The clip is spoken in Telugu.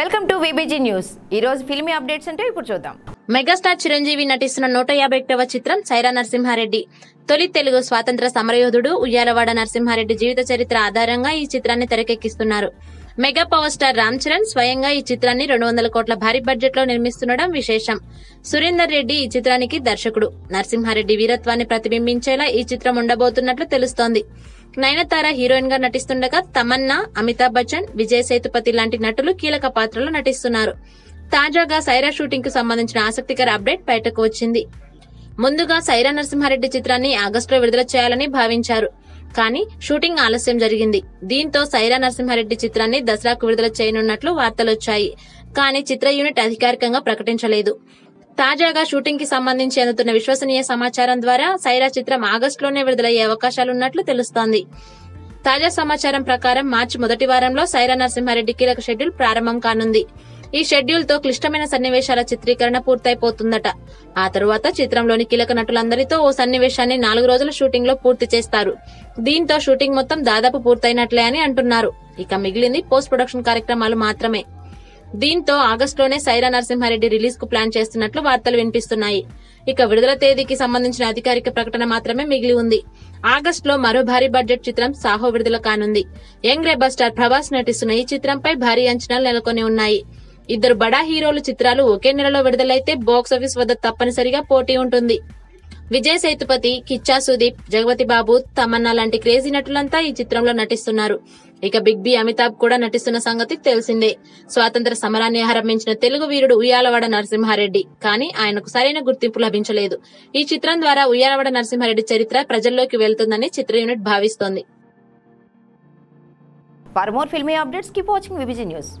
వెల్కమ్ టు వీబీజీ న్యూస్ ఈ రోజు ఫిల్మీ అప్డేట్స్ అంటే ఇప్పుడు చూద్దాం. మెగాస్టార్ చిరంజీవి నటిస్తున్న నూట యాభై ఒకటవ చిత్రం సైరా నరసింహారెడ్డి. తొలి తెలుగు స్వాతంత్ర సమరయోధుడు ఉయ్యాలవాడ నరసింహారెడ్డి జీవిత చరిత్ర ఆధారంగా ఈ చిత్రాన్ని తెరకెక్కిస్తున్నారు. Mega power star Ram Charan స్వయంగా ఈ చిత్రాన్ని రెండు వందల కోట్ల భారీ బడ్జెట్లో నిర్మిస్తుండడం విశేషం. సురేందర్ రెడ్డి ఈ చిత్రానికి దర్శకుడు. నరసింహారెడ్డి వీరత్వాన్ని ప్రతిబింబించేలా ఈ చిత్రం ఉండబోతున్నట్లు తెలుస్తోంది. నయనతార హీరోయిన్గా నటిస్తుండగా తమన్నా అమితాబ్ బచ్చన్ విజయ్ సేతుపతి లాంటి నటులు కీలక పాత్రలో నటిస్తున్నారు. తాజాగా సైరా షూటింగ్కు సంబంధించిన ఆసక్తికర అప్డేట్ బయటకు వచ్చింది. ముందుగా సైరా నరసింహారెడ్డి చిత్రాన్ని ఆగస్టులో విడుదల చేయాలని భావించారు. కానీ షూటింగ్ ఆలస్యం జరిగింది. దీంతో సైరా నరసింహారెడ్డి చిత్రాన్ని దసరాకు విడుదల చేయనున్నట్లు వార్తలొచ్చాయి. కానీ చిత్ర యూనిట్ అధికారికంగా ప్రకటించలేదు. తాజాగా షూటింగ్కి సంబంధించి అందుతున్న విశ్వసనీయ సమాచారం ద్వారా సైరా చిత్రం ఆగస్టులోనే విడుదలయ్యే అవకాశాలున్నట్లు తెలుస్తోంది. తాజా సమాచారం ప్రకారం మార్చి మొదటి వారంలో సైరా నరసింహారెడ్డి కీలక షెడ్యూల్ ప్రారంభం కానుంది. ఈ షెడ్యూల్తో క్లిష్టమైన సన్నివేశాల చిత్రీకరణ పూర్తయిపోతుందట. ఆ తరువాత చిత్రంలోని కీలక నటులందరితో ఓ సన్నివేశాన్ని నాలుగు రోజుల షూటింగ్లో పూర్తి చేస్తారు. దీంతో షూటింగ్ మొత్తం దాదాపు పూర్తయినట్లే అని అంటున్నారు. ఇక మిగిలింది పోస్ట్ ప్రొడక్షన్ కార్యక్రమాలు మాత్రమే. దీంతో ఆగస్టులోనే సైరా నరసింహారెడ్డి రిలీజ్కు ప్లాన్ చేస్తున్నట్లు వార్తలు వినిపిస్తున్నాయి. ఇక విడుదల తేదీకి సంబంధించిన అధికారిక ప్రకటన మాత్రమే మిగిలి ఉంది. ఆగస్టులో మరో భారీ బడ్జెట్ చిత్రం సాహో విడుదల కానుంది. యంగ్ రెబర్ స్టార్ ప్రభాస్ నటిస్తున్న ఈ చిత్రంపై భారీ అంచనాలు నెలకొని ఉన్నాయి. ఇద్దరు బడా హీరోలు చిత్రాలు ఒకే నెలలో విడుదలైతే బాక్సాఫీస్ వద్ద తప్పనిసరిగా పోటీ ఉంటుంది. విజయ్ సేతుపతి కిచ్చా సుదీప్ జగపతి బాబు తమన్నా లాంటి క్రేజీ నటులంతా ఈ చిత్రంలో నటిస్తున్నారు. ఇక బిగ్ బి అమితాబ్ కూడా నటిస్తున్న సంగతి తెలిసిందే. స్వాతంత్ర సమరాన్ని ఆరంభించిన తెలుగు వీరుడు ఉయ్యాలవాడ నరసింహారెడ్డి. కానీ ఆయనకు సరైన గుర్తింపు లభించలేదు. ఈ చిత్రం ద్వారా ఉయ్యాలవాడ నరసింహారెడ్డి చరిత్ర ప్రజల్లోకి వెళ్తుందని చిత్ర యూనిట్ భావిస్తోంది. For more filmy updates keep watching VBG news